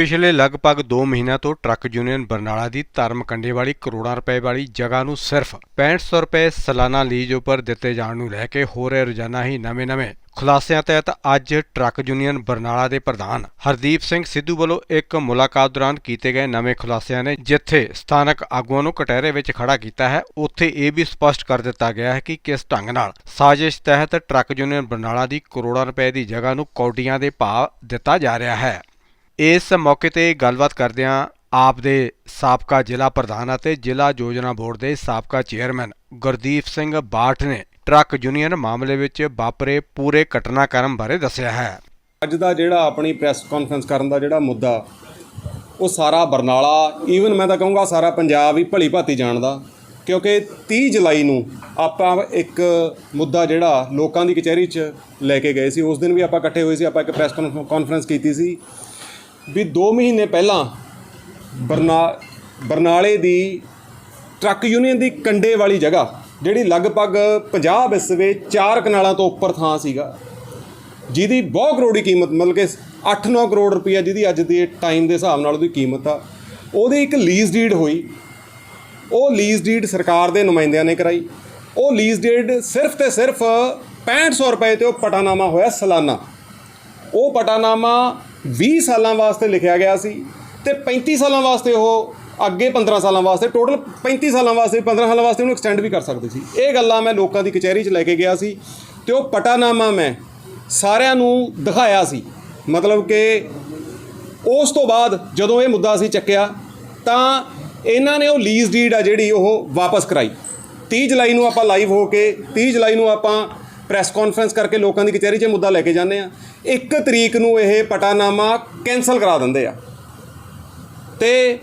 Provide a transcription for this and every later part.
ਪਿਛਲੇ ਲਗਭਗ 2 ਮਹੀਨਿਆਂ ਤੋਂ ਟਰੱਕ ਯੂਨੀਅਨ ਬਰਨਾਲਾ ਦੀ ਧਰਮ ਕੰਡੇ ਵਾਲੀ ਕਰੋੜਾਂ ਰੁਪਏ ਵਾਲੀ ਜਗ੍ਹਾ ਨੂੰ ਸਿਰਫ 6500 ਰੁਪਏ ਸਾਲਾਨਾ ਲੀਜ਼ ਉੱਪਰ ਦਿੱਤੇ ਜਾਣ ਨੂੰ ਲੈ ਕੇ ਹੋ ਰਹੇ ਰੋਜ਼ਾਨਾ ਹੀ ਨਵੇਂ-ਨਵੇਂ ਖੁਲਾਸਿਆਂ ਤਹਿਤ ਅੱਜ ਟਰੱਕ ਯੂਨੀਅਨ ਬਰਨਾਲਾ ਦੇ ਪ੍ਰਧਾਨ ਹਰਦੀਪ ਸਿੰਘ ਸਿੱਧੂ ਵੱਲੋਂ ਇੱਕ ਮੁਲਾਕਾਤ ਦੌਰਾਨ ਕੀਤੇ ਗਏ ਨਵੇਂ ਖੁਲਾਸਿਆਂ ਨੇ ਜਿੱਥੇ ਸਥਾਨਕ ਆਗੂਆਂ ਨੂੰ ਕਟਹਿਰੇ ਵਿੱਚ ਖੜਾ ਕੀਤਾ ਹੈ, ਉੱਥੇ ਇਹ ਵੀ ਸਪਸ਼ਟ ਕਰ ਦਿੱਤਾ ਗਿਆ ਹੈ ਕਿ ਕਿਸ ਢੰਗ ਨਾਲ ਸਾਜ਼ਿਸ਼ ਤਹਿਤ ਟਰੱਕ ਯੂਨੀਅਨ ਬਰਨਾਲਾ ਦੀ ਕਰੋੜਾਂ ਰੁਪਏ ਦੀ ਜਗ੍ਹਾ ਨੂੰ ਕੌਡੀਆਂ ਦੇ ਭਾਅ ਦਿੱਤਾ ਜਾ ਰਿਹਾ ਹੈ। ਇਸ ਮੌਕੇ ਤੇ ਗੱਲਬਾਤ ਕਰਦਿਆਂ ਆਪ ਦੇ ਸਾਬਕਾ ਜ਼ਿਲ੍ਹਾ ਪ੍ਰਧਾਨ ਅਤੇ ਜ਼ਿਲ੍ਹਾ ਯੋਜਨਾ ਬੋਰਡ ਦੇ ਸਾਬਕਾ ਚੇਅਰਮੈਨ ਗੁਰਦੀਪ ਸਿੰਘ ਬਾਠ ਨੇ ਟਰੱਕ ਯੂਨੀਅਨ ਮਾਮਲੇ ਵਿੱਚ ਵਾਪਰੇ ਪੂਰੇ ਘਟਨਾਕ੍ਰਮ ਬਾਰੇ ਦੱਸਿਆ ਹੈ। ਅੱਜ ਦਾ ਜਿਹੜਾ ਆਪਣੀ ਪ੍ਰੈਸ ਕਾਨਫਰੰਸ ਕਰਨ ਦਾ ਜਿਹੜਾ ਮੁੱਦਾ, ਉਹ ਸਾਰਾ ਬਰਨਾਲਾ ਈਵਨ ਮੈਂ ਤਾਂ ਕਹੂੰਗਾ ਸਾਰਾ ਪੰਜਾਬ ਹੀ ਭਲੀ ਭਾਤੀ ਜਾਣਦਾ, ਕਿਉਂਕਿ 30 ਜੁਲਾਈ ਨੂੰ ਆਪਾਂ ਇੱਕ ਮੁੱਦਾ ਜਿਹੜਾ ਲੋਕਾਂ ਦੀ ਕਚਹਿਰੀ 'ਚ ਲੈ ਕੇ ਗਏ ਸੀ, ਉਸ ਦਿਨ ਵੀ ਆਪਾਂ ਇਕੱਠੇ ਹੋਏ ਸੀ, ਆਪਾਂ ਇੱਕ ਪ੍ਰੈਸ ਕਾਨਫਰੰਸ ਕੀਤੀ ਸੀ। ਵੀ 2 ਮਹੀਨੇ ਪਹਿਲਾਂ ਬਰਨਾ ਬਰਨਾਲੇ ਦੀ ਟਰੱਕ ਯੂਨੀਅਨ ਦੀ ਕੰਡੇ ਵਾਲੀ ਜਗ੍ਹਾ, ਜਿਹੜੀ ਲਗਭਗ 50 ਬਿਸਵੇ 4 ਕਨਾਲਾਂ ਤੋਂ ਉੱਪਰ ਥਾਂ ਸੀਗਾ, ਜਿਹਦੀ ਬਹੁਤ ਕਰੋੜੀ ਕੀਮਤ, ਮਤਲਬ ਕਿ 8-9 ਕਰੋੜ ਰੁਪਈਆ ਜਿਹਦੀ ਅੱਜ ਦੇ ਟਾਈਮ ਦੇ ਹਿਸਾਬ ਨਾਲ ਉਹਦੀ ਕੀਮਤ ਆ, ਉਹਦੀ ਇੱਕ ਲੀਜ਼ ਡੀਡ ਹੋਈ। ਉਹ ਲੀਜ਼ ਡੀਡ ਸਰਕਾਰ ਦੇ ਨੁਮਾਇੰਦਿਆਂ ਨੇ ਕਰਾਈ। ਉਹ ਲੀਜ਼ ਡੀਡ ਸਿਰਫ ਤੇ ਸਿਰਫ 6500 ਰੁਪਏ ਤੇ ਉਹ ਪਟਾਨਾਮਾ ਹੋਇਆ ਸਾਲਾਨਾ। ਉਹ ਪਟਾਨਾਮਾ 20 ਸਾਲਾਂ ਵਾਸਤੇ ਲਿਖਿਆ ਗਿਆ ਸੀ ਤੇ 35 ਸਾਲਾਂ ਵਾਸਤੇ ਉਹ ਅੱਗੇ 15 ਸਾਲਾਂ ਵਾਸਤੇ ਟੋਟਲ 35 ਸਾਲਾਂ ਵਾਸਤੇ 15 ਸਾਲਾਂ ਵਾਸਤੇ ਉਹਨੂੰ ਐਕਸਟੈਂਡ ਵੀ ਕਰ ਸਕਦੇ ਸੀ। ਇਹ ਗੱਲਾਂ ਮੈਂ ਲੋਕਾਂ ਦੀ ਕਚਹਿਰੀ 'ਚ ਲੈ ਕੇ ਗਿਆ ਸੀ ਤੇ ਉਹ ਪਟਾਨਾਮਾ ਮੈਂ ਸਾਰਿਆਂ ਨੂੰ ਦਿਖਾਇਆ ਸੀ। ਮਤਲਬ ਕਿ ਉਸ ਤੋਂ ਬਾਅਦ ਜਦੋਂ ਇਹ ਮੁੱਦਾ ਅਸੀਂ ਚੱਕਿਆ ਤਾਂ ਇਹਨਾਂ ਨੇ ਉਹ ਲੀਜ਼ ਡੀਡ ਆ ਜਿਹੜੀ ਉਹ ਵਾਪਸ ਕਰਾਈ। 30 ਜੁਲਾਈ ਨੂੰ ਆਪਾਂ ਲਾਈਵ ਹੋ ਕੇ 30 ਜੁਲਾਈ ਨੂੰ ਆਪਾਂ ਪ੍ਰੈਸ ਕਾਨਫਰੰਸ ਕਰਕੇ ਲੋਕਾਂ ਦੀ ਕਚਹਿਰੀ 'ਚ ਮੁੱਦਾ ਲੈ ਕੇ ਜਾਂਦੇ ਆ। ਇੱਕ ਤਰੀਕ ਨੂੰ ਇਹ ਪਟਾਨਾਮਾ ਕੈਨਸਲ ਕਰਾ ਦਿੰਦੇ ਆ। ਤੇ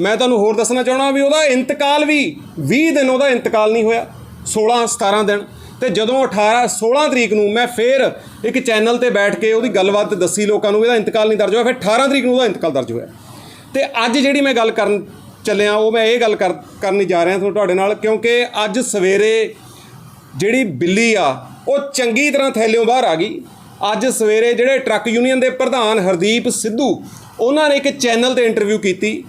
ਮੈਂ ਤੁਹਾਨੂੰ ਹੋਰ ਦੱਸਣਾ ਚਾਹਣਾ ਵੀ ਉਹਦਾ ਇੰਤਕਾਲ ਵੀ 20 ਦਿਨ ਉਹਦਾ ਇੰਤਕਾਲ ਨਹੀਂ ਹੋਇਆ 16 17 ਦਿਨ। ਤੇ ਜਦੋਂ 18 16 ਤਰੀਕ ਨੂੰ ਮੈਂ ਫੇਰ ਇੱਕ ਚੈਨਲ ਤੇ ਬੈਠ ਕੇ ਉਹਦੀ ਗੱਲਬਾਤ ਦੱਸੀ, ਲੋਕਾਂ ਨੂੰ ਇਹਦਾ ਇੰਤਕਾਲ ਨਹੀਂ ਦਰਜ ਹੋਇਆ, ਫਿਰ 18 ਤਰੀਕ ਨੂੰ ਉਹਦਾ ਇੰਤਕਾਲ ਦਰਜ ਹੋਇਆ। ਤੇ ਅੱਜ ਜਿਹੜੀ ਮੈਂ ਗੱਲ ਕਰਨ ਚੱਲਿਆ, ਉਹ ਮੈਂ ਇਹ ਗੱਲ ਕਰ, ਕਰਨੀ ਜਾ ਰਿਹਾ ਤੁਹਾਡੇ ਨਾਲ, ਕਿਉਂਕਿ ਅੱਜ ਸਵੇਰੇ ਜਿਹੜੀ ਬਿੱਲੀ ਆ ਉਹ ਚੰਗੀ ਤਰ੍ਹਾਂ ਥੈਲਿਓਂ ਬਾਹਰ ਆ ਗਈ। ਅੱਜ ਸਵੇਰੇ ਜਿਹੜੇ ਟਰੱਕ ਯੂਨੀਅਨ ਦੇ ਪ੍ਰਧਾਨ ਹਰਦੀਪ ਸਿੱਧੂ, ਉਹਨਾਂ ਨੇ ਇੱਕ ਚੈਨਲ ਤੇ ਇੰਟਰਵਿਊ ਕੀਤੀ।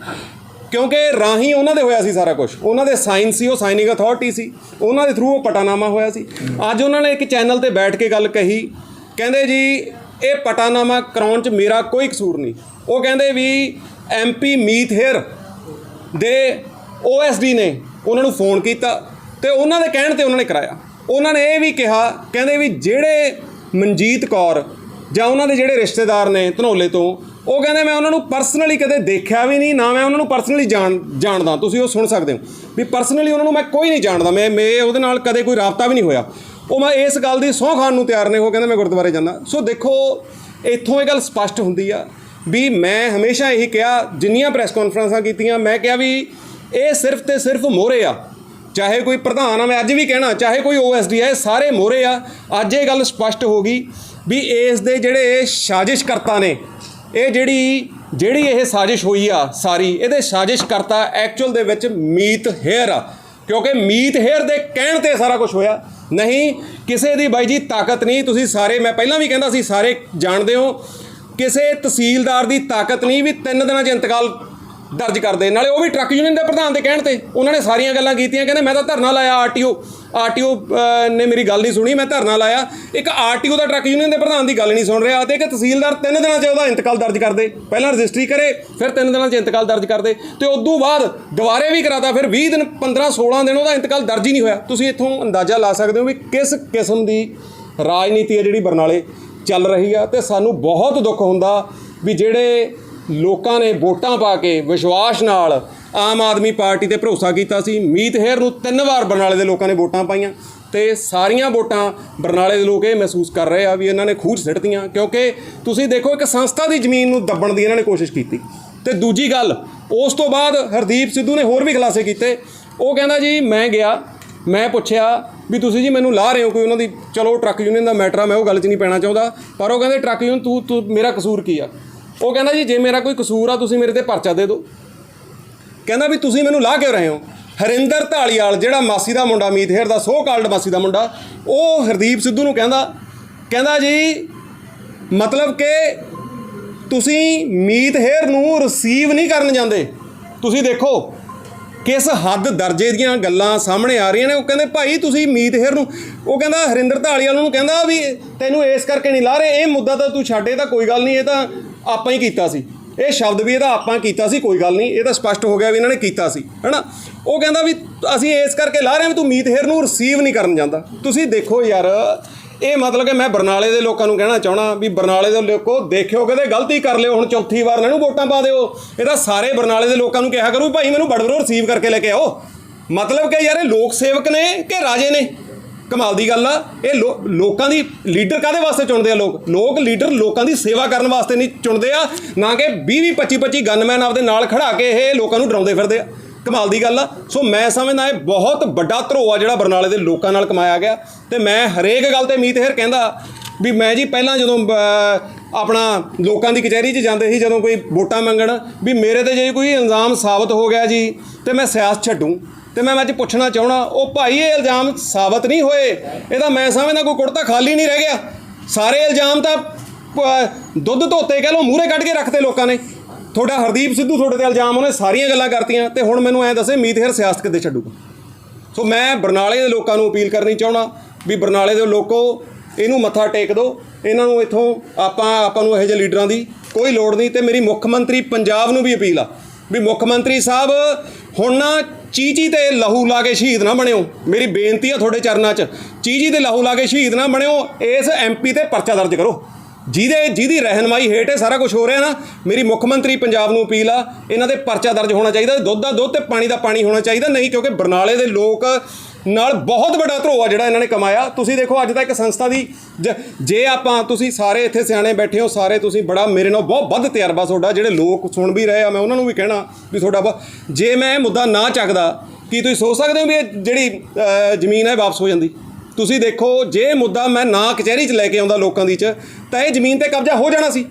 ਕਿਉਂਕਿ ਰਾਹੀਂ ਉਹਨਾਂ ਦੇ ਹੋਇਆ ਸੀ ਸਾਰਾ ਕੁਝ ਉਹਨਾਂ ਦੇ ਸਾਈਨ ਸੀ, ਉਹ ਸਾਈਨਿੰਗ ਅਥਾਰਟੀ ਸੀ। ਉਹਨਾਂ ਦੇ ਥਰੂ ਉਹ ਪਟਾਨਾਮਾ ਹੋਇਆ ਸੀ। ਅੱਜ ਉਹਨਾਂ ਨੇ ਇੱਕ ਚੈਨਲ ਤੇ ਬੈਠ ਕੇ ਗੱਲ ਕਹੀ। ਕਹਿੰਦੇ ਜੀ, ਇਹ ਪਟਾਨਾਮਾ ਕਰਾਉਣ 'ਚ ਮੇਰਾ ਕੋਈ ਕਸੂਰ ਨਹੀਂ। ਉਹ ਕਹਿੰਦੇ ਵੀ ਐਮਪੀ ਮੀਤ ਹੇਅਰ ਦੇ ਓਐਸਡੀ ਨੇ ਉਹਨਾਂ ਨੂੰ ਫੋਨ ਕੀਤਾ ਤੇ ਉਹਨਾਂ ਦੇ ਕਹਿਣ ਤੇ ਉਹਨਾਂ ਨੇ ਕਰਾਇਆ। ਉਹਨਾਂ ਨੇ ਇਹ ਵੀ ਕਿਹਾ, ਕਹਿੰਦੇ ਵੀ ਜਿਹੜੇ ਮਨਜੀਤ ਕੌਰ ਜਾਂ ਉਹਨਾਂ ਦੇ ਜਿਹੜੇ ਰਿਸ਼ਤੇਦਾਰ ਨੇ ਧਨੋਲੇ ਤੋਂ, ਉਹ ਕਹਿੰਦੇ ਮੈਂ ਉਹਨਾਂ ਨੂੰ ਪਰਸਨਲੀ ਕਦੇ ਦੇਖਿਆ ਵੀ ਨਹੀਂ, ਨਾ ਮੈਂ ਉਹਨਾਂ ਨੂੰ ਪਰਸਨਲੀ ਜਾਣ, ਜਾਣਦਾ। ਤੁਸੀਂ ਉਹ ਸੁਣ ਸਕਦੇ ਹੋ। ਵੀ ਪਰਸਨਲੀ ਉਹਨਾਂ ਨੂੰ ਮੈਂ ਕੋਈ ਨਹੀਂ ਜਾਣਦਾ। ਮੈਂ ਮੈਂ ਉਹਦੇ ਨਾਲ ਕਦੇ ਕੋਈ ਰਾਬਤਾ ਵੀ ਨਹੀਂ ਹੋਇਆ। ਉਹ ਮੈਂ ਇਸ ਗੱਲ ਦੀ ਸਹੁੰ ਖਾਣ ਨੂੰ ਤਿਆਰ ਨੇ, ਉਹ ਕਹਿੰਦੇ ਮੈਂ ਗੁਰਦੁਆਰੇ ਜਾਂਦਾ। ਸੋ ਦੇਖੋ, ਇੱਥੋਂ ਇਹ ਗੱਲ ਸਪਸ਼ਟ ਹੁੰਦੀ ਆ ਵੀ ਮੈਂ ਹਮੇਸ਼ਾ ਇਹੀ ਕਿਹਾ, ਜਿੰਨੀਆਂ ਪ੍ਰੈਸ ਕਾਨਫਰੰਸਾਂ ਕੀਤੀਆਂ, ਮੈਂ ਕਿਹਾ ਵੀ ਇਹ ਸਿਰਫ ਤੇ ਸਿਰਫ ਮੋਹਰੇ ਆ। ਚਾਹੇ ਕੋਈ ਪ੍ਰਧਾਨ ਆ, ਮੈਂ ਅੱਜ ਵੀ ਕਹਿਣਾ, ਚਾਹੇ ਕੋਈ ਓਐਸਡੀ ਆ, ਇਹ ਸਾਰੇ ਮੋਹਰੇ ਆ। ਅੱਜ ਇਹ ਗੱਲ ਸਪਸ਼ਟ ਹੋ ਗਈ ਵੀ ਇਸ ਦੇ ਜਿਹੜੇ ਸਾਜ਼ਿਸ਼ਕਰਤਾ ਨੇ, ਇਹ ਜਿਹੜੀ ਜਿਹੜੀ ਇਹ ਸਾਜ਼ਿਸ਼ ਹੋਈ ਆ ਸਾਰੀ, ਇਹਦੇ ਸਾਜ਼ਿਸ਼ਕਰਤਾ ਐਕਚੁਅਲ ਦੇ ਵਿੱਚ ਮੀਤ ਹੇਅਰ ਆ। ਕਿਉਂਕਿ ਮੀਤ ਹੇਅਰ ਦੇ ਕਹਿਣ ਤੇ ਸਾਰਾ ਕੁਝ ਹੋਇਆ। ਨਹੀਂ, ਕਿਸੇ ਦੀ ਬਾਈ ਜੀ ਤਾਕਤ ਨਹੀਂ, ਤੁਸੀਂ ਸਾਰੇ, ਮੈਂ ਪਹਿਲਾਂ ਵੀ ਕਹਿੰਦਾ ਸੀ, ਸਾਰੇ ਜਾਣਦੇ ਹੋ, ਕਿਸੇ ਤਹਿਸੀਲਦਾਰ ਦੀ ਤਾਕਤ ਨਹੀਂ ਵੀ ਤਿੰਨ ਦਿਨਾਂ 'ਚ ਇੰਤਕਾਲ ਦਰਜ ਕਰਦੇ ਨਾਲੇ ਉਹ ਵੀ ਟਰੱਕ ਯੂਨੀਅਨ ਦੇ ਪ੍ਰਧਾਨ ਦੇ ਕਹਿਣ ਤੇ ਉਹਨਾਂ ਨੇ ਸਾਰੀਆਂ ਗੱਲਾਂ ਕੀਤੀਆਂ, ਕਹਿੰਦੇ ਮੈਂ ਤਾਂ ਧਰਨਾ ਲਾਇਆ ਆਰਟੀਓ ਆਰਟੀਓ ਨੇ ਮੇਰੀ ਗੱਲ ਨਹੀਂ ਸੁਣੀ, ਮੈਂ ਧਰਨਾ ਲਾਇਆ। ਇੱਕ ਆਰਟੀਓ ਦਾ ਟਰੱਕ ਯੂਨੀਅਨ ਦੇ ਪ੍ਰਧਾਨ ਦੀ ਗੱਲ ਨਹੀਂ ਸੁਣ ਰਿਹਾ। ਤੇ ਇੱਕ ਤਹਿਸੀਲਦਾਰ ਤਿੰਨ ਦਿਨਾਂ 'ਚ ਉਹਦਾ ਇੰਤਕਾਲ ਦਰਜ ਕਰਦੇ ਪਹਿਲਾਂ ਰਜਿਸਟਰੀ ਕਰੇ, ਫਿਰ ਤਿੰਨ ਦਿਨਾਂ 'ਚ ਇੰਤਕਾਲ ਦਰਜ ਕਰਦੇ ਤੇ ਤੋਂ ਬਾਅਦ ਦੁਬਾਰੇ ਵੀ ਕਰਾਤਾ, ਫਿਰ 20 ਦਿਨ 15 16 ਦਿਨ ਉਹਦਾ ਇੰਤਕਾਲ ਦਰਜ ਹੀ ਨਹੀਂ ਹੋਇਆ। ਤੁਸੀਂ ਇੱਥੋਂ ਅੰਦਾਜ਼ਾ ਲਾ ਸਕਦੇ ਹੋ ਵੀ ਕਿਸ ਕਿਸਮ ਦੀ ਰਾਜਨੀਤੀ ਹੈ ਜਿਹੜੀ ਬਰਨਾਲੇ ਚੱਲ ਰਹੀ ਆ। ਤੇ ਸਾਨੂੰ ਬਹੁਤ ਦੁੱਖ ਹੁੰਦਾ ਵੀ ਜਿਹੜੇ ਲੋਕਾਂ ਨੇ ਵੋਟਾਂ ਪਾ ਕੇ ਵਿਸ਼ਵਾਸ ਨਾਲ ਆਮ ਆਦਮੀ ਪਾਰਟੀ ਤੇ ਭਰੋਸਾ ਕੀਤਾ ਸੀ। ਮੀਤ ਹੇਰ ਨੂੰ ਤਿੰਨ ਵਾਰ ਬਰਨਾਲੇ ਦੇ ਲੋਕਾਂ ਨੇ ਵੋਟਾਂ ਪਾਈਆਂ ਤੇ ਸਾਰੀਆਂ ਵੋਟਾਂ ਬਰਨਾਲੇ ਦੇ ਲੋਕ ਇਹ ਮਹਿਸੂਸ ਕਰ ਰਹੇ ਆ ਵੀ ਇਹਨਾਂ ਨੇ ਖੂਹ ਸਿੱਟਤੀਆਂ। ਕਿਉਂਕਿ ਤੁਸੀਂ ਦੇਖੋ ਇੱਕ ਸੰਸਥਾ ਦੀ ਜ਼ਮੀਨ ਨੂੰ ਦੱਬਣ ਦੀ ਇਹਨਾਂ ਨੇ ਕੋਸ਼ਿਸ਼ ਕੀਤੀ। ਤੇ ਦੂਜੀ ਗੱਲ, ਉਸ ਤੋਂ ਬਾਅਦ ਹਰਦੀਪ ਸਿੱਧੂ ਨੇ ਹੋਰ ਵੀ ਖੁਲਾਸੇ ਕੀਤੇ। ਉਹ ਕਹਿੰਦਾ ਜੀ, ਮੈਂ ਗਿਆ, ਮੈਂ ਪੁੱਛਿਆ ਵੀ ਤੁਸੀਂ ਜੀ ਮੈਨੂੰ ਲਾ ਰਹੇ ਹੋ ਕੋਈ ਉਹਨਾਂ ਦੀ, ਚਲੋ ਟਰੱਕ ਯੂਨੀਅਨ ਦਾ ਮੈਟਰ ਆ, ਮੈਂ ਉਹ ਗੱਲ 'ਚ ਨਹੀਂ ਪੈਣਾ ਚਾਹੁੰਦਾ। ਪਰ ਉਹ ਕਹਿੰਦੇ, ਟਰੱਕ ਯੂਨੀਅਨ, ਤੂੰ ਤੂੰ, ਮੇਰਾ ਕਸੂਰ ਕੀ ਆ? ਉਹ ਕਹਿੰਦਾ ਜੀ, ਜੇ ਮੇਰਾ ਕੋਈ ਕਸੂਰ ਆ, ਤੁਸੀਂ ਮੇਰੇ ਤੇ ਪਰਚਾ ਦੇ ਦਿਓ। ਕਹਿੰਦਾ ਵੀ ਤੁਸੀਂ ਮੈਨੂੰ ਲਾਹ ਕਿਉਂ ਰਹੇ ਹੋ? ਹਰਿੰਦਰ ਢਾਲੀਵਾਲ ਜਿਹੜਾ ਮਾਸੀ ਦਾ ਮੁੰਡਾ, ਮੀਤ ਹੇਰ ਦਾ ਸੋ ਕਾਲਡ ਮਾਸੀ ਦਾ ਮੁੰਡਾ, ਉਹ ਹਰਦੀਪ ਸਿੱਧੂ ਨੂੰ ਕਹਿੰਦਾ ਕਹਿੰਦਾ ਜੀ, ਮਤਲਬ ਕਿ ਤੁਸੀਂ ਮੀਤ ਹੇਰ ਨੂੰ ਰਿਸੀਵ ਨਹੀਂ ਕਰਨ ਜਾਂਦੇ। ਤੁਸੀਂ ਦੇਖੋ ਕਿਸ ਹੱਦ ਦਰਜੇ ਦੀਆਂ ਗੱਲਾਂ ਸਾਹਮਣੇ ਆ ਰਹੀਆਂ ਨੇ। ਉਹ ਕਹਿੰਦੇ, ਭਾਈ, ਤੁਸੀਂ ਮੀਤ ਹੇਰ ਨੂੰ ਉਹ ਕਹਿੰਦਾ, ਹਰਿੰਦਰ ਢਾਲੀਵਾਲ ਨੂੰ ਕਹਿੰਦਾ ਵੀ, ਤੈਨੂੰ ਇਸ ਕਰਕੇ ਨਹੀਂ ਲਾ ਰਹੇ। ਇਹ ਮੁੱਦਾ ਤਾਂ ਤੂੰ ਛੱਡ, ਇਹ ਤਾਂ ਕੋਈ ਗੱਲ ਨਹੀਂ, ਇਹ ਤਾਂ ਆਪਾਂ ਹੀ ਕੀਤਾ ਸੀ। ਇਹ ਸ਼ਬਦ ਵੀ ਇਹਦਾ ਆਪਾਂ ਕੀਤਾ ਸੀ, ਕੋਈ ਗੱਲ ਨਹੀਂ। ਇਹ ਤਾਂ ਸਪਸ਼ਟ ਹੋ ਗਿਆ ਵੀ ਇਹਨਾਂ ਨੇ ਕੀਤਾ ਸੀ, ਹੈਨਾ? ਉਹ ਕਹਿੰਦਾ ਵੀ ਅਸੀਂ ਇਸ ਕਰਕੇ ਲਾ ਰਹੇ ਹਾਂ ਵੀ ਤੂੰ ਮੀਤ ਹੇਰ ਨੂੰ ਰਿਸੀਵ ਨਹੀਂ ਕਰਨ ਜਾਂਦਾ। ਤੁਸੀਂ ਦੇਖੋ ਯਾਰ, ਇਹ ਮਤਲਬ ਕਿ ਮੈਂ ਬਰਨਾਲੇ ਦੇ ਲੋਕਾਂ ਨੂੰ ਕਹਿਣਾ ਚਾਹਣਾ ਵੀ ਬਰਨਾਲੇ ਦੇ ਲੋਕੋ ਦੇਖਿਓ ਕਦੇ ਗਲਤੀ ਕਰ ਲਿਓ, ਹੁਣ ਚੌਥੀ ਵਾਰ ਇਹਨਾਂ ਨੂੰ ਵੋਟਾਂ ਪਾ ਦਿਓ। ਇਹ ਤਾਂ ਸਾਰੇ ਬਰਨਾਲੇ ਦੇ ਲੋਕਾਂ ਨੂੰ ਕਿਹਾ ਕਰੂ, ਭਾਈ ਮੈਨੂੰ ਬੜਵਰੋ ਰਿਸੀਵ ਕਰਕੇ ਲੈ ਕੇ ਆਓ। ਮਤਲਬ ਕਿ ਯਾਰ ਇਹ ਲੋਕ ਸੇਵਕ ਨੇ ਕਿ ਰਾਜੇ ਨੇ? ਕਮਾਲ ਦੀ ਗੱਲ ਆ। ਇਹ ਲੋ- ਲੋਕਾਂ ਦੀ ਲੀਡਰ ਕਾਦੇ ਵਾਸਤੇ ਚੁਣਦੇ ਆ ਲੋਕ? ਲੋਕ ਲੀਡਰ ਲੋਕਾਂ ਦੀ ਸੇਵਾ ਕਰਨ ਵਾਸਤੇ ਨਹੀਂ ਚੁਣਦੇ ਆ ਨਾ ਕਿ 20 20 25 25 ਗਨਮੈਨ ਆਪਦੇ ਨਾਲ ਖੜਾ ਕੇ ਇਹ ਲੋਕਾਂ ਨੂੰ ਡਰਾਉਂਦੇ ਫਿਰਦੇ ਆ। ਕਮਾਲ ਦੀ ਗੱਲ ਆ। ਸੋ ਮੈਂ ਸਮਝਦਾ ਇਹ ਬਹੁਤ ਵੱਡਾ ਧਰੋਆ ਜਿਹੜਾ ਬਰਨਾਲੇ ਦੇ ਲੋਕਾਂ ਨਾਲ ਕਮਾਇਆ ਗਿਆ। ਤੇ ਮੈਂ ਹਰੇਕ ਗੱਲ ਤੇ ਮੀਤ ਹੇਰ ਕਹਿੰਦਾ ਵੀ ਮੈਂ ਜੀ ਪਹਿਲਾਂ ਜਦੋਂ ਅਹ, ਆਪਣਾ ਲੋਕਾਂ ਦੀ ਕਚਹਿਰੀ 'ਚ ਜਾਂਦੇ ਸੀ ਜਦੋਂ ਕੋਈ ਵੋਟਾਂ ਮੰਗਣ ਵੀ ਮੇਰੇ ਤੇ ਜੇ ਕੋਈ ਇਲਜ਼ਾਮ ਸਾਬਤ ਹੋ ਗਿਆ ਜੀ ਤੇ ਮੈਂ ਸਿਆਸਤ ਛੱਡੂੰ। ਤੇ ਮੈਂ ਅੱਜ ਪੁੱਛਣਾ ਚਾਹਣਾ ਉਹ ਭਾਈ ਇਹ ਇਲਜ਼ਾਮ ਸਾਬਤ ਨਹੀਂ ਹੋਏ ਇਹਦਾ ਮੈਂ ਸਮਝਦਾ ਕੋਈ ਕੁੜਤਾ ਖਾਲੀ ਨਹੀਂ ਰਹਿ ਗਿਆ। ਸਾਰੇ ਇਲਜ਼ਾਮ ਤਾਂ ਅਹ, ਦੁੱਧ ਧੋਤੇ ਕਹਿ ਲਓ ਮੂਹਰੇ ਕੱਢ ਕੇ ਰੱਖਦੇ ਲੋਕਾਂ ਨੇ। ਤੁਹਾਡਾ ਹਰਦੀਪ ਸਿੱਧੂ ਤੁਹਾਡੇ ਤੇ ਇਲਜ਼ਾਮ ਉਹਨੇ ਸਾਰੀਆਂ ਗੱਲਾਂ ਕਰਤੀਆਂ ਤੇ ਹੁਣ ਮੈਨੂੰ ਐਂ ਦੱਸੇ ਮੀਤ ਹੇਰ ਸਿਆਸਤ ਕਿੱਦੇ ਛੱਡੂਗਾ? ਸੋ ਮੈਂ ਬਰਨਾਲੇ ਦੇ ਲੋਕਾਂ ਨੂੰ ਅਪੀਲ ਕਰਨੀ ਚਾਹਣਾ ਵੀ ਬਰਨਾਲੇ ਦੇ ਲੋਕੋ ਇਹਨੂੰ ਮੱਥਾ ਟੇਕ ਦਿਓ ਇਹਨਾਂ ਨੂੰ ਇੱਥੋਂ ਆਪਾਂ ਆਪਾਂ ਨੂੰ ਇਹੋ ਜਿਹੇ ਲੀਡਰਾਂ ਦੀ ਕੋਈ ਲੋੜ ਨਹੀਂ ਤੇ ਮੇਰੀ ਮੁੱਖ ਮੰਤਰੀ ਪੰਜਾਬ ਨੂੰ ਵੀ ਅਪੀਲ ਆ। ਵੀ ਮੁੱਖ ਮੰਤਰੀ ਸਾਹਿਬ ਹੁਣ ਨਾ ਚੀਚੀ ਤੇ ਲਹੂ ਲਾ ਕੇ ਸ਼ਹੀਦ ਨਾ ਬਣਿਓ। ਮੇਰੀ ਬੇਨਤੀ ਆ ਤੁਹਾਡੇ ਚਰਨਾਂ 'ਚ। ਚੀਚੀ ਤੇ ਲਹੂ ਲਾ ਕੇ ਸ਼ਹੀਦ ਨਾ ਬਣਿਓ, ਇਸ ਐਮਪੀ ਤੇ ਪਰਚਾ ਦਰਜ ਕਰੋ। ਜਿਹਦੇ, ਜਿਹਦੀ ਰਹਿਨਮਾਈ ਹੇਠ ਇਹ ਸਾਰਾ ਕੁਝ ਹੋ ਰਿਹਾ ਨਾ, ਮੇਰੀ ਮੁੱਖ ਮੰਤਰੀ ਪੰਜਾਬ ਨੂੰ ਅਪੀਲ ਆ, ਇਹਨਾਂ ਦੇ ਪਰਚਾ ਦਰਜ ਹੋਣਾ ਚਾਹੀਦਾ, ਦੁੱਧ ਦਾ ਦੁੱਧ ਤੇ ਪਾਣੀ ਦਾ ਪਾਣੀ ਹੋਣਾ ਚਾਹੀਦਾ, ਨਹੀਂ ਕਿਉਂਕਿ ਬਰਨਾਲੇ ਦੇ ਲੋਕ ਨਾਲ ਬਹੁਤ ਵੱਡਾ ਧਰੋਆ ਜਿਹੜਾ ਇਹਨਾਂ ਨੇ ਕਮਾਇਆ। ਤੁਸੀਂ ਦੇਖੋ ਅੱਜ ਤਾਂ ਇੱਕ ਸੰਸਥਾ ਦੀ ਜ- ਜੇ ਆਪਾਂ ਤੁਸੀਂ ਸਾਰੇ ਇੱਥੇ ਸਿਆਣੇ ਬੈਠੇ ਹੋ ਸਾਰੇ ਤੁਸੀਂ ਬੜਾ ਮੇਰੇ ਨਾਲ ਬਹੁਤ ਵੱਧ ਤਜਰਬਾ ਤੁਹਾਡਾ ਜਿਹੜੇ ਲੋਕ ਸੁਣ ਵੀ ਰਹੇ ਆ ਮੈਂ ਉਹਨਾਂ ਨੂੰ ਵੀ ਕਹਿਣਾ ਵੀ ਤੁਹਾਡਾ ਬਹੁਤ- ਜੇ ਮੈਂ ਇਹ ਮੁੱਦਾ ਨਾ ਚੱਕਦਾ ਕੀ ਤੁਸੀਂ ਸੋਚ ਸਕਦੇ ਹੋ ਵੀ ਇਹ ਜਿਹੜੀ ਅਹ, ਜ਼ਮੀਨ ਹੈ ਇਹ ਵਾਪਸ ਹੋ ਜਾਂਦੀ? ਤੁਸੀਂ ਦੇਖੋ ਜੇ ਇਹ ਮੁੱਦਾ ਮੈਂ ਨਾ ਕਚਹਿਰੀ 'ਚ ਲੈ ਕੇ ਆਉਂਦਾ ਲੋਕਾਂ ਦੀ 'ਚ ਤਾਂ ਇਹ ਜ਼ਮੀਨ ਤੇ ਕਬਜ਼ਾ ਹੋ ਜਾਣਾ ਸੀ।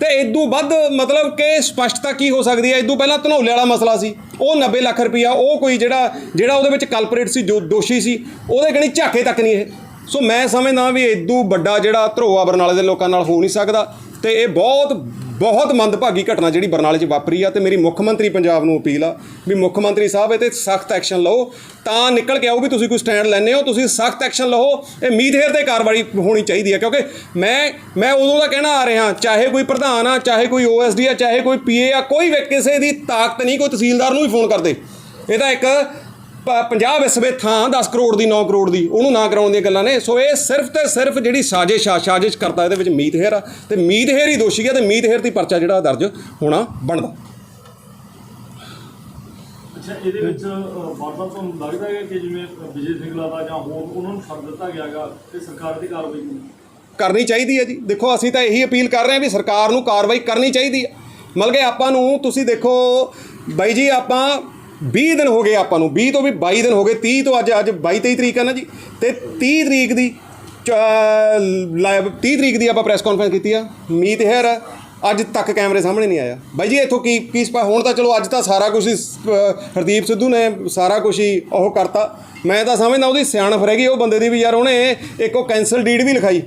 ਤੇ ਇਦੋਂ ਵੱਧ ਮਤਲਬ ਕਿ ਸਪਸ਼ਟਤਾ ਕੀ ਹੋ ਸਕਦੀ ਹੈ? ਇਦੋਂ ਪਹਿਲਾਂ ਧਨੌਲੇ ਵਾਲਾ ਮਸਲਾ ਸੀ। ਉਹ 90 ਲੱਖ ਰੁਪਇਆ ਉਹ ਕੋਈ ਜਿਹੜਾ ਜਿਹੜਾ ਉਹਦੇ ਵਿੱਚ ਕਲਪਰੇਟ ਸੀ, ਜੋ ਦੋਸ਼ੀ ਸੀ, ਉਹਦੇ ਕਣੀ ਝਾਕੇ ਤੱਕ ਨਹੀਂ ਇਹ। ਸੋ ਮੈਂ ਸਮਝਦਾ ਵੀ ਇਦੋਂ ਵੱਡਾ ਜਿਹੜਾ ਧਰੋਆ ਬਰਨਾਲੇ ਦੇ ਲੋਕਾਂ ਨਾਲ ਹੋ ਨਹੀਂ ਸਕਦਾ, ਤੇ ਇਹ ਬਹੁਤ ਬਹੁਤ ਮੰਦਭਾਗੀ ਘਟਨਾ ਜਿਹੜੀ ਬਰਨਾਲੇ 'ਚ ਵਾਪਰੀ ਆ ਤੇ ਮੇਰੀ ਮੁੱਖ ਮੰਤਰੀ ਪੰਜਾਬ ਨੂੰ ਅਪੀਲ ਆ ਵੀ ਮੁੱਖ ਮੰਤਰੀ ਸਾਹਿਬ ਇਹ ਤੇ ਸਖਤ ਐਕਸ਼ਨ ਲਓ। ਤਾਂ ਨਿਕਲ ਕੇ ਆਓ ਵੀ ਤੁਸੀਂ ਕੋਈ ਸਟੈਂਡ ਲੈਂਦੇ ਹੋ, ਤੁਸੀਂ ਸਖਤ ਐਕਸ਼ਨ ਲਓ। ਇਹ ਮੀਤਹੇਰ ਤੇ ਕਾਰਵਾਈ ਹੋਣੀ ਚਾਹੀਦੀ ਹੈ ਕਿਉਂਕਿ ਮੈਂ ਮੈਂ ਉਦੋਂ ਦਾ ਕਹਿਣਾ ਆ ਰਿਹਾ, ਚਾਹੇ ਕੋਈ ਪ੍ਰਧਾਨ ਆ, ਚਾਹੇ ਕੋਈ ਓਐਸਡੀ ਆ, ਚਾਹੇ ਕੋਈ ਪੀਏ ਆ, ਕੋਈ ਵੀ ਕਿਸੇ ਦੀ ਤਾਕਤ ਨਹੀਂ, ਕੋਈ ਤਹਿਸੀਲਦਾਰ ਨੂੰ ਵੀ ਫੋਨ ਕਰਦੇ। ਇਹ ਤਾਂ ਇੱਕ 50 ਵਿਸਵੇ ਥਾਂ 10 ਕਰੋੜ ਦੀ 9 ਕਰੋੜ ਦੀ ਉਹਨੂੰ ਨਾ ਕਰਾਉਣ ਦੀਆਂ ਗੱਲਾਂ ਨੇ। ਸੋ ਇਹ ਸਿਰਫ ਤੇ ਸਿਰਫ ਜਿਹੜੀ ਸਾਜ਼ਿਸ਼ ਆ ਸਾਜ਼ਿਸ਼ ਕਰਤਾ ਇਹਦੇ ਵਿੱਚ ਮੀਤਹੇਰ ਆ। ਤੇ ਮੀਤਹੇਰ ਹੀ ਦੋਸ਼ੀ ਆ ਤੇ ਮੀਤਹੇਰ ਦੀ ਪਰਚਾ ਜਿਹੜਾ ਦਰਜ ਹੋਣਾ ਬਣਦਾ। ਅੱਛਾ ਇਹਦੇ ਵਿੱਚ ਤੁਹਾਨੂੰ ਲੱਗਦਾ ਹੈ ਕਿ ਜਿਵੇਂ ਵਿਜੇ ਸਿੰਘਲਾ ਦਾ ਜਾਂ ਹੋਰ ਉਹਨਾਂ ਨੂੰ ਦਿੱਤਾ ਗਿਆਗਾ ਤੇ ਸਰਕਾਰ ਦੀ ਕਾਰਵਾਈ ਕਰਨੀ ਚਾਹੀਦੀ ਹੈ ਜੀ। ਦੇਖੋ ਅਸੀਂ ਤਾਂ ਇਹੀ ਅਪੀਲ ਕਰ ਰਹੇ ਹਾਂ ਵੀ ਸਰਕਾਰ ਨੂੰ ਕਾਰਵਾਈ ਕਰਨੀ ਚਾਹੀਦੀ ਹੈ। ਮਤਲਬ ਕਿ ਆਪਾਂ ਨੂੰ ਤੁਸੀਂ ਦੇਖੋ ਬਾਈ ਜੀ ਆਪਾਂ 20 ਦਿਨ ਹੋ ਗਏ ਆਪਾਂ ਨੂੰ 20 ਤੋਂ ਵੀ 22 ਦਿਨ ਹੋ ਗਏ 30 ਤੋਂ ਅੱਜ ਅੱਜ 22 23 ਤਰੀਕ ਹੈ ਨਾ ਜੀ, ਤੇ 30 ਤਰੀਕ ਦੀ, ਚ- ਲਾਈਵ 30 ਤਰੀਕ ਦੀ ਆਪਾਂ ਪ੍ਰੈਸ ਕਾਨਫਰੰਸ ਕੀਤੀ ਆ, ਮੀਤ ਹੈਰ ਅੱਜ ਤੱਕ ਕੈਮਰੇ ਸਾਹਮਣੇ ਨਹੀਂ ਆਇਆ। ਬਾਈ ਜੀ, ਇੱਥੋਂ ਕੀ ਕੀ ਸਪਾ, ਹੁਣ ਤਾਂ ਚਲੋ ਅੱਜ ਤਾਂ ਸਾਰਾ ਕੁਝ ਹੀ ਹਰਦੀਪ ਸਿੱਧੂ ਨੇ ਸਾਰਾ ਕੁਝ ਹੀ ਉਹ ਕਰਤਾ। ਮੈਂ ਤਾਂ ਸਮਝਦਾ ਉਹਦੀ ਸਿਆਣਫ ਰਹਿ ਗਈ, ਉਹ ਬੰਦੇ ਦੀ ਵੀ ਯਾਰ ਉਹਨੇ ਇੱਕ ਉਹ ਕੈਂਸਲ ਡੀਡ ਵੀ ਲਿਖਾਈ।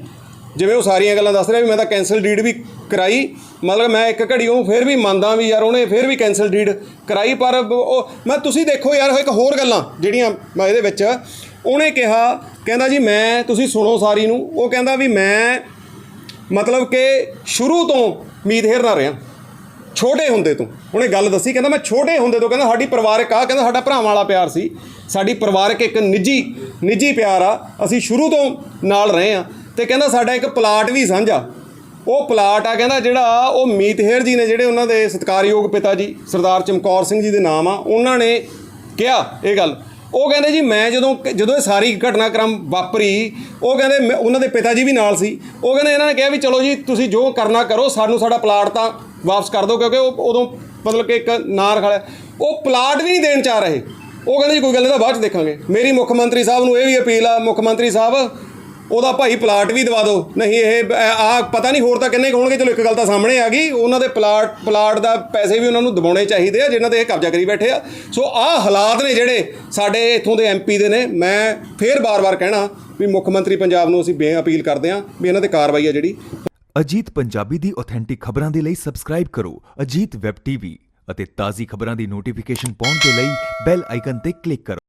ਜਿਵੇਂ ਉਹ ਸਾਰੀਆਂ ਗੱਲਾਂ ਦੱਸ ਰਿਹਾ ਵੀ ਮੈਂ ਤਾਂ ਕੈਂਸਲ ਡੀਡ ਵੀ ਕਰਾਈ, ਮਤਲਬ ਮੈਂ ਇੱਕ ਘੜੀ ਉਹ ਫਿਰ ਵੀ ਮੰਨਦਾ ਵੀ ਯਾਰ ਉਹਨੇ ਫਿਰ ਵੀ ਕੈਂਸਲ ਡੀਡ ਕਰਾਈ, ਪਰ ਉਹ, ਮੈਂ ਤੁਸੀਂ ਦੇਖੋ ਯਾਰ ਇੱਕ ਹੋਰ ਗੱਲਾਂ ਜਿਹੜੀਆਂ ਮੈਂ ਇਹਦੇ ਵਿੱਚ, ਉਹਨੇ ਕਿਹਾ, ਕਹਿੰਦਾ ਜੀ ਮੈਂ, ਤੁਸੀਂ ਸੁਣੋ ਸਾਰੀ ਨੂੰ, ਉਹ ਕਹਿੰਦਾ ਵੀ ਮੈਂ ਮਤਲਬ ਕਿ ਸ਼ੁਰੂ ਤੋਂ ਉਮੀਦ ਹੇਰਨਾ ਰਿਹਾ, ਛੋਟੇ ਹੁੰਦੇ ਤੋਂ। ਉਹਨੇ ਗੱਲ ਦੱਸੀ, ਕਹਿੰਦਾ ਮੈਂ ਛੋਟੇ ਹੁੰਦੇ ਤੋਂ, ਕਹਿੰਦਾ ਸਾਡੀ ਪਰਿਵਾਰਕ ਆ, ਕਹਿੰਦਾ ਸਾਡਾ ਭਰਾਵਾਂ ਵਾਲਾ ਪਿਆਰ ਸੀ, ਸਾਡੀ ਪਰਿਵਾਰਕ ਇੱਕ ਨਿੱਜੀ ਨਿੱਜੀ ਪਿਆਰ ਆ, ਅਸੀਂ ਸ਼ੁਰੂ ਤੋਂ ਨਾਲ ਰਹੇ ਆ। ਤੇ ਕਹਿੰਦਾ ਸਾਡਾ ਇੱਕ ਪਲਾਟ ਵੀ ਸਾਂਝਾ ਉਹ ਪਲਾਟ ਆ ਕਹਿੰਦਾ ਜਿਹੜਾ ਉਹ ਮੀਤਹੇਰ ਜੀ ਨੇ ਜਿਹੜੇ ਉਹਨਾਂ ਦੇ ਸਤਿਕਾਰਯੋਗ ਪਿਤਾ ਜੀ, ਸਰਦਾਰ ਚਮਕੌਰ ਸਿੰਘ ਜੀ ਦੇ ਨਾਮ ਆ, ਉਹਨਾਂ ਨੇ ਕਿਹਾ ਇਹ ਗੱਲ। ਉਹ ਕਹਿੰਦੇ ਜੀ, ਮੈਂ ਜਦੋਂ ਜਦੋਂ ਇਹ ਸਾਰੀ ਘਟਨਾਕ੍ਰਮ ਵਾਪਰੀ, ਉਹ ਕਹਿੰਦੇ ਮੈਂ- ਉਹਨਾਂ ਦੇ ਪਿਤਾ ਜੀ ਵੀ ਨਾਲ ਸੀ। ਉਹ ਕਹਿੰਦੇ ਇਹਨਾਂ ਨੇ ਕਿਹਾ ਵੀ ਚਲੋ ਜੀ, ਤੁਸੀਂ ਜੋ ਕਰਨਾ ਕਰੋ, ਸਾਨੂੰ ਸਾਡਾ ਪਲਾਟ ਤਾਂ ਵਾਪਸ ਕਰ ਦਿਓ, ਕਿਉਂਕਿ ਉਹ ਉਦੋਂ ਮਤਲਬ ਕਿ ਇੱਕ ਨਾਰ ਰਖਾ ਲਿਆ ਉਹ ਪਲਾਟ ਵੀ ਨਹੀਂ ਦੇਣ ਚਾਹ ਰਹੇ। ਉਹ ਕਹਿੰਦੇ ਜੀ, ਕੋਈ ਗੱਲ ਨਹੀਂ ਤਾਂ ਬਾਅਦ ਚ ਦੇਖਾਂਗੇ। ਮੇਰੀ ਮੁੱਖ ਮੰਤਰੀ ਸਾਹਿਬ ਨੂੰ ਇਹ ਵੀ ਅਪੀਲ ਆ, ਮੁੱਖ ਮੰਤਰੀ ਸਾਹਿਬ ਉਹਦਾ ਭਾਈ ਪਲਾਟ ਵੀ ਦਵਾ ਦਿਓ। ਨਹੀਂ, ਇਹ ਆ, ਪਤਾ ਨਹੀਂ ਹੋਰ ਤਾਂ ਕਿੰਨੇ ਕੁ ਹੋਣਗੇ। ਚਲੋ, ਇੱਕ ਗੱਲ ਤਾਂ ਸਾਹਮਣੇ ਆ ਗਈ। ਉਹਨਾਂ ਦੇ ਪਲਾਟ ਪਲਾਟ ਦਾ ਪੈਸੇ ਵੀ ਉਹਨਾਂ ਨੂੰ ਦਬਾਉਣੇ ਚਾਹੀਦੇ ਆ, ਜਿਨ੍ਹਾਂ ਤੇ ਇਹ ਕਬਜ਼ਾ ਕਰੀ ਬੈਠੇ ਆ। ਸੋ ਆਹ ਹਾਲਾਤ ਨੇ ਜਿਹੜੇ ਸਾਡੇ ਇੱਥੋਂ ਦੇ ਐਮਪੀ ਦੇ ਨੇ। ਮੈਂ ਫੇਰ ਬਾਰ-ਬਾਰ ਕਹਿਣਾ ਵੀ ਮੁੱਖ ਮੰਤਰੀ ਪੰਜਾਬ ਨੂੰ ਅਸੀਂ ਬੇਅਪੀਲ ਕਰਦੇ ਆ ਵੀ ਇਹਨਾਂ ਤੇ ਕਾਰਵਾਈ ਆ ਜਿਹੜੀ। ਅਜੀਤ ਪੰਜਾਬੀ ਦੀ ਆਥੈਂਟਿਕ ਖਬਰਾਂ ਦੇ ਲਈ ਸਬਸਕ੍ਰਾਈਬ ਕਰੋ ਅਜੀਤ ਵੈਬ ਟੀਵੀ ਅਤੇ ਤਾਜ਼ੀ ਖਬਰਾਂ ਦੀ ਨੋਟੀਫਿਕੇਸ਼ਨ ਪਾਉਣ ਦੇ ਲਈ ਬੈਲ ਆਈਕਨ ਤੇ ਕਲਿੱਕ ਕਰੋ।